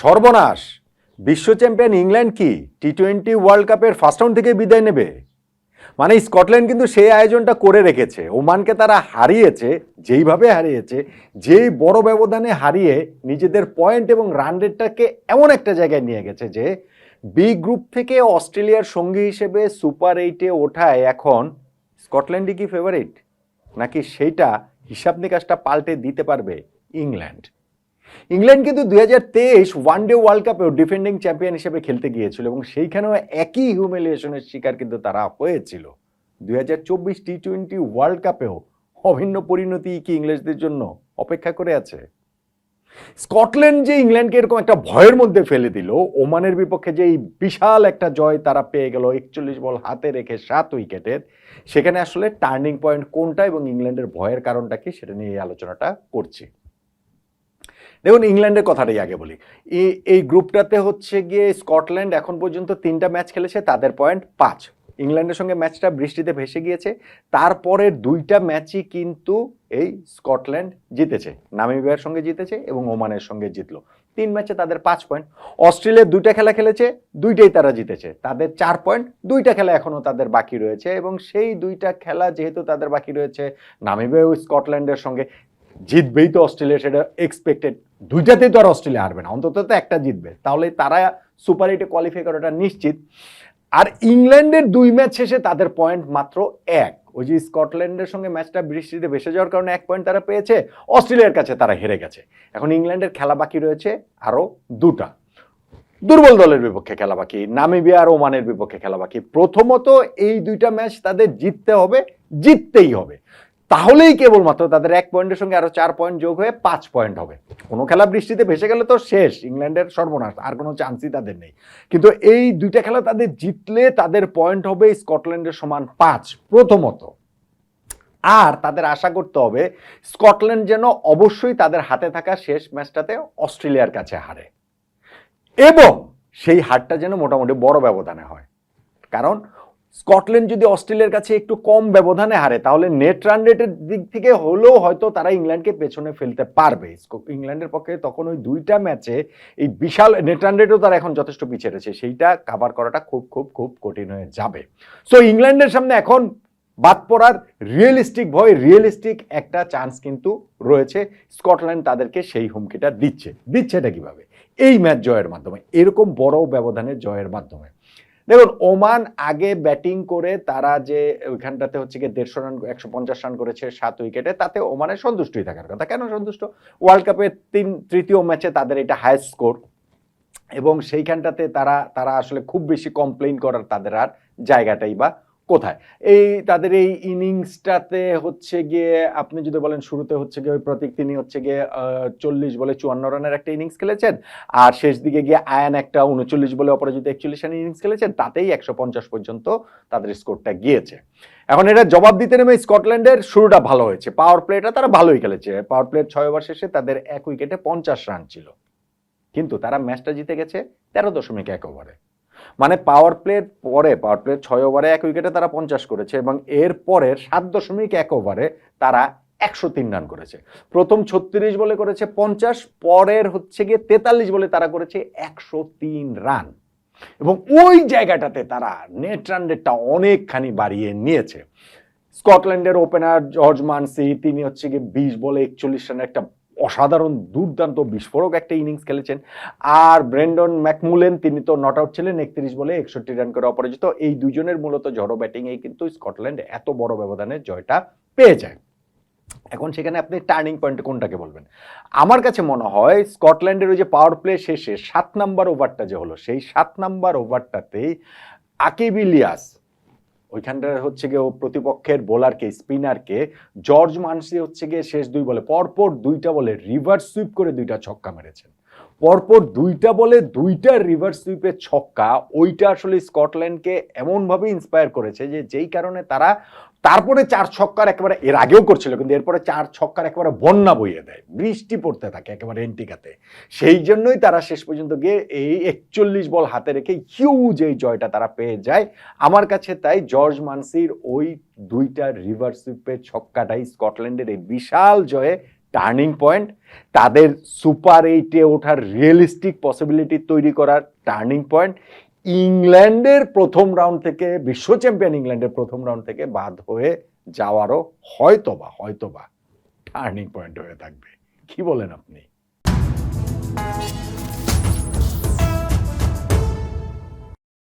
সর্বনাশ। বিশ্ব champion England কি টি টোয়েন্টি ওয়ার্ল্ড কাপের ফার্স্ট রাউন্ড থেকে বিদায় নেবে? মানে স্কটল্যান্ড কিন্তু সেই আয়োজনটা করে রেখেছে। ওমানকে তারা হারিয়েছে, যেইভাবে হারিয়েছে, যেই বড় ব্যবধানে হারিয়ে নিজেদের পয়েন্ট এবং রান রেটটাকে এমন একটা জায়গায় নিয়ে গেছে যে বি গ্রুপ থেকে অস্ট্রেলিয়ার সঙ্গী হিসেবে সুপার এইটে ওঠায় এখন স্কটল্যান্ডই কি ফেভারিট নাকি সেইটা হিসাব নিকাশটা পাল্টে দিতে পারবে ইংল্যান্ড? ইংল্যান্ড কিন্তু দুই হাজার তেইশ ওয়ান ডে ওয়ার্ল্ড কাপেও ডিফেন্ডিং চ্যাম্পিয়ন হিসেবে খেলতে গিয়েছিল এবং সেইখানেও একই হিউমিলিয়েশনের শিকার কিন্তু তারা হয়েছিল। দুই হাজার চব্বিশ টি টোয়েন্টি ওয়ার্ল্ড কাপেও অভিন্ন পরিণতি কি ইংলিশদের জন্য অপেক্ষা করে আছে? স্কটল্যান্ড যে ইংল্যান্ডকে এরকম একটা ভয়ের মধ্যে ফেলে দিল, ওমানের বিপক্ষে যে এই বিশাল একটা জয় তারা পেয়ে গেল একচল্লিশ বল হাতে রেখে সাত উইকেটের সেখানে আসলে টার্নিং পয়েন্ট কোনটা এবং ইংল্যান্ডের ভয়ের কারণটা কি সেটা নিয়ে এই আলোচনাটা করছি। দেখুন, ইংল্যান্ডের কথাটাই আগে বলি। এই এই গ্রুপটাতে হচ্ছে গিয়ে স্কটল্যান্ড এখন পর্যন্ত তিনটা ম্যাচ খেলেছে, তাদের পয়েন্ট পাঁচ। ইংল্যান্ডের সঙ্গে ম্যাচটা বৃষ্টিতে ভেসে গিয়েছে। তারপরের দুইটা ম্যাচই কিন্তু এই স্কটল্যান্ড জিতেছে। নামিবিয়ার সঙ্গে জিতেছে এবং ওমানের সঙ্গে জিতলো। তিন ম্যাচে তাদের পাঁচ পয়েন্ট। অস্ট্রেলিয়া দুইটা খেলা খেলেছে, দুইটাই তারা জিতেছে। তাদের চার পয়েন্ট, দুইটা খেলা এখনও তাদের বাকি রয়েছে এবং সেই দুইটা খেলা যেহেতু তাদের বাকি রয়েছে নামিবিয়া ও স্কটল্যান্ডের সঙ্গে জিতবেই তো অস্ট্রেলিয়া, সেটা এক্সপেক্টেড দুইটাতেই তো আর অস্ট্রেলিয়া হারবে না, অন্তত তো একটা জিতবে। তাহলে তারা সুপার এইটে কোয়ালিফাই করাটা নিশ্চিত। আর ইংল্যান্ডের দুই ম্যাচ শেষে তাদের পয়েন্ট মাত্র এক, ওই যে স্কটল্যান্ডের সঙ্গে ম্যাচটা বৃষ্টিতে ভেসে যাওয়ার কারণে এক পয়েন্ট তারা পেয়েছে, অস্ট্রেলিয়ার কাছে তারা হেরে গেছে। এখন ইংল্যান্ডের খেলা বাকি রয়েছে আরও দুটা। দুর্বল দলের বিপক্ষে খেলা বাকি, নামিবিয়া আর ওমানের বিপক্ষে খেলা বাকি। প্রথমত এই দুইটা ম্যাচ তাদের জিততে হবে, জিততেই হবে। তাহলেই কেবলমাত্র তাদের এক পয়েন্টের সঙ্গে আরও চার পয়েন্ট যোগ হয়ে পাঁচ পয়েন্ট হবে। কোনো খেলা বৃষ্টিতে ভেসে গেলে তো শেষ, ইংল্যান্ডের সর্বনাশ, আর কোনো চান্সই তাদের নেই। কিন্তু এই দুইটা খেলা তাদের জিতলে তাদের পয়েন্ট হবে স্কটল্যান্ডের সমান পাঁচ, প্রথমত। আর তাদের আশা করতে হবে, স্কটল্যান্ড যেন অবশ্যই তাদের হাতে থাকা শেষ ম্যাচটাতে অস্ট্রেলিয়ার কাছে হারে। এবং সেই হারটা যেন মোটামুটি বড় ব্যবধানে হয়। কারণ স্কটল্যান্ড যদি অস্ট্রেলিয়ার কাছে একটু কম ব্যবধানে হারে, তাহলে নেট রান রেটের দিক থেকে হলেও হয়তো তারা ইংল্যান্ডকে পেছনে ফেলতে পারবে। ইংল্যান্ডের পক্ষে তখন ওই দুইটা ম্যাচে এই বিশাল নেট রান রেটও তারা এখন যথেষ্ট পিছিয়ে রয়েছে। সেইটা কাভার করাটা খুব খুব খুব কঠিন হয়ে যাবে। সো ইংল্যান্ডের সামনে এখন বাদ পড়ার রিয়েলিস্টিক ভয় রিয়েলিস্টিক একটা চান্স কিন্তু রয়েছে। স্কটল্যান্ড তাদেরকে সেই হুমকিটা দিচ্ছে। দিচ্ছে এটা কীভাবে? এই ম্যাচ জয়ের মাধ্যমে। এরকম বড় ব্যবধানে জয়ের মাধ্যমে। দেখুন, ওমান আগে ব্যাটিং করে তারা যে ওইখানটাতে হচ্ছে গিয়ে দেড়শো রান, একশো পঞ্চাশ রান করেছে সাত উইকেটে, তাতে ওমানের সন্তুষ্টই থাকার কথা। কেন সন্তুষ্ট? ওয়ার্ল্ড কাপের তিন, তৃতীয় ম্যাচে তাদের এটা হায়েস্ট স্কোর এবং সেইখানটাতে তারা তারা আসলে খুব বেশি কমপ্লেন করার তাদের আর জায়গাটাই বা কোথায়? এই তাদের এই ইনিংসটাতে হচ্ছে গিয়ে, আপনি যদি বলেন শুরুতে হচ্ছে গিয়ে ওই প্রতীক তিনি হচ্ছে গিয়ে চল্লিশ বলে চুয়ান্ন রানের একটা ইনিংস খেলেছেন। আর শেষ দিকে গিয়ে আয়ান একটা উনচল্লিশ বলে অপরাজিত একচল্লিশ রানের ইনিংস খেলেছেন, তাতেই একশো পঞ্চাশ পর্যন্ত তাদের স্কোরটা গিয়েছে। এখন এটা জবাব দিতে নেমে স্কটল্যান্ডের শুরুটা ভালো হয়েছে। পাওয়ার প্লেটা তারা ভালোই খেলেছে। পাওয়ার প্লের ছয় ওভার শেষে তাদের এক উইকেটে পঞ্চাশ রান ছিল। কিন্তু তারা ম্যাচটা জিতে গেছে তেরো দশমিক এক ওভারে। মানে পাওয়ার প্লের পরে পাওয়ার প্লের ছয় ওভারে এক উইকেটে তারা পঞ্চাশ করেছে এবং এর পরের সাত দশমিক এক ওভারে তারা একশো তিন রান করেছে। প্রথম ছত্রিশ বলে করেছে পঞ্চাশ, পরের হচ্ছে গিয়ে তেতাল্লিশ বলে তারা করেছে একশো তিন রান এবং ওই জায়গাটাতে তারা নেট রান রেটটা অনেকখানি বাড়িয়ে নিয়েছে। স্কটল্যান্ডের ওপেনার জর্জ মানসি, তিনি হচ্ছে গিয়ে বিশ বলে একচল্লিশ রানের একটা অসাধারণ, দুর্দান্ত বিস্ফোরক একটা ইনিংস খেলেছেন। আর ব্রেন্ডন ম্যাকমুলেন, তিনি তো নট আউট ছিলেন একত্রিশ বলে একষট্টি রান করে অপরাজিত। এই দুজনের মূলত ঝড়ো ব্যাটিংয়ে কিন্তু স্কটল্যান্ড এত বড় ব্যবধানে জয়টা পেয়ে যায় এখন সেখানে আপনি টার্নিং পয়েন্ট কোনটাকে বলবেন? আমার কাছে মনে হয় স্কটল্যান্ডের ওই যে পাওয়ার প্লে শেষে সাত নাম্বার ওভারটা যে হলো, সেই সাত নাম্বার ওভারটাতেই আকিব ইলিয়াস ওইখানটা হচ্ছে গিয়ে প্রতিপক্ষের বোলারকে, স্পিনারকে, জর্জ মানসি হচ্ছে গিয়ে শেষ দুই বলে, পরপর দুইটা বলে রিভার্স সুইপ করে দুইটা ছক্কা মেরেছেন। পরপর দুইটা বলে দুইটা রিভার্স সুইপের ছক্কা, ওইটা আসলে স্কটল্যান্ডকে এমনভাবে ইন্সপায়ার করেছে যে যেই কারণে তারা তারপরে চার ছক্কার একেবারে, এর আগেও করছিল, কিন্তু এরপরে চার ছক্কার একেবারে বন্যা বইয়ে দেয়, বৃষ্টি পড়তে থাকে একেবারে এন্টিকাতে। সেই জন্যই তারা শেষ পর্যন্ত গিয়ে এই একচল্লিশ বল হাতে রেখে হিউজ এই জয়টা তারা পেয়ে যায়। আমার কাছে তাই জর্জ মানসির ওই দুইটা রিভার্স সুইপের ছক্কাটাই স্কটল্যান্ডের এই বিশাল জয়ে টার্নিং পয়েন্ট। তাদের সুপার এইটে ওঠার রিয়েলিস্টিক পসিবিলিটি তৈরি করার টার্নিং পয়েন্ট। ইংল্যান্ডের প্রথম রাউন্ড থেকে, বিশ্ব চ্যাম্পিয়ন ইংল্যান্ডের প্রথম রাউন্ড থেকে বাদ হয়ে যাওয়ারও হয়তোবা হয়তোবা টার্নিং পয়েন্ট হয়ে থাকবে। কি বলেন আপনি?